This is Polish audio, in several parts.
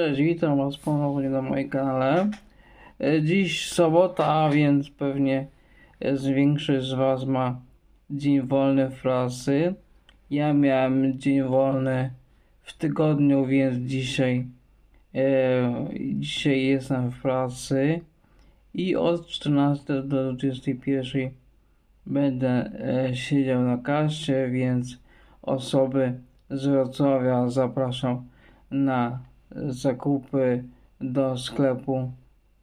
Cześć, witam Was ponownie na moim kanale. E, Dziś sobota, więc pewnie e, większość z Was ma dzień wolny w pracy. Ja miałem dzień wolny w tygodniu, więc dzisiaj, e, dzisiaj jestem w pracy i od 14 do 21 będę e, siedział na kaście, więc osoby z Wrocławia zapraszam na zakupy do sklepu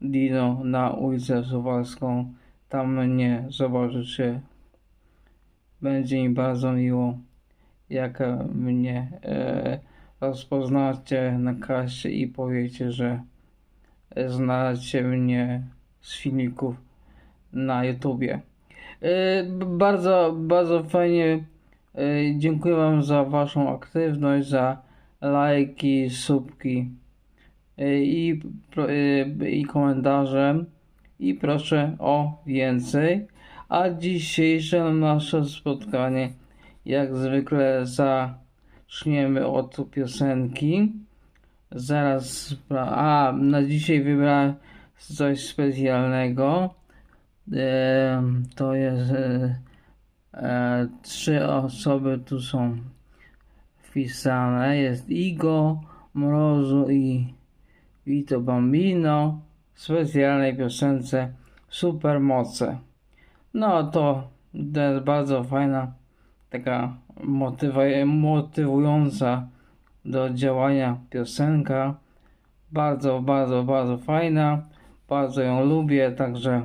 Dino na ulicę Suwalską. Tam mnie zobaczycie. Będzie mi bardzo miło, jak mnie e, rozpoznacie na kasie i powiecie, że znacie mnie z filmików na YouTubie. E, bardzo, bardzo fajnie. e, Dziękuję Wam za Waszą aktywność, za lajki, subki e, i, e, i komentarze. I proszę o więcej. A dzisiejsze nasze spotkanie, jak zwykle, zaczniemy od piosenki. Zaraz. A, na dzisiaj wybrałem coś specjalnego. E, to jest. E, e, trzy osoby tu są wpisane. Jest Igo, Mrozu i Vito Bambino w specjalnej piosence Supermoce. No to, to jest bardzo fajna, taka motywa- motywująca do działania piosenka. Bardzo, bardzo, bardzo fajna. Bardzo ją lubię, także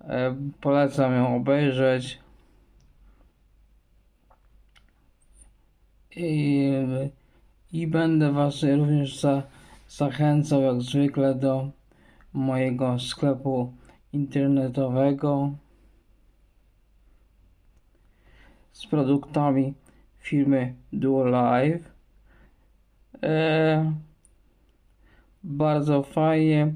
e, polecam ją obejrzeć. I, I będę Was również za, zachęcał jak zwykle do mojego sklepu internetowego z produktami firmy Duo Live. E, bardzo fajnie,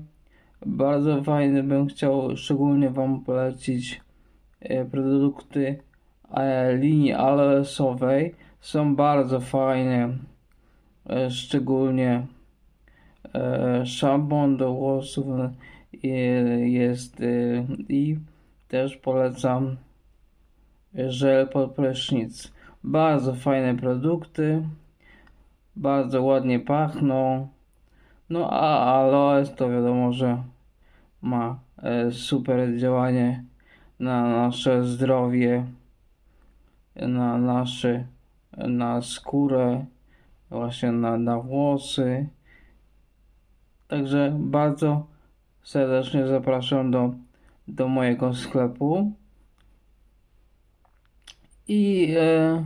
bardzo fajnie bym chciał szczególnie Wam polecić e, produkty e, linii aloesowej są bardzo fajne, e, szczególnie e, szampon do włosów e, jest i też polecam żel pod prysznic. Bardzo fajne produkty, bardzo ładnie pachną. No a aloes to wiadomo, że ma super działanie na nasze zdrowie, na nasze na skórę, właśnie na, na włosy. Także bardzo serdecznie zapraszam do, do mojego sklepu. I e,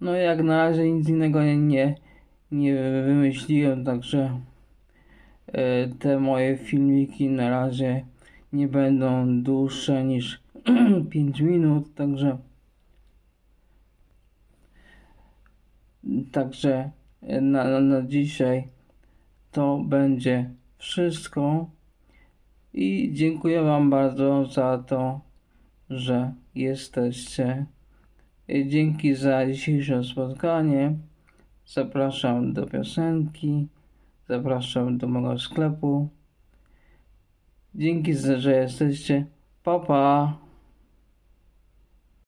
no jak na razie nic innego nie, nie, nie wymyśliłem, także e, te moje filmiki na razie nie będą dłuższe niż 5 minut, także Także na, na, na dzisiaj to będzie wszystko. I dziękuję Wam bardzo za to, że jesteście. Dzięki za dzisiejsze spotkanie. Zapraszam do piosenki. Zapraszam do mojego sklepu. Dzięki, za- że jesteście. Pa, pa.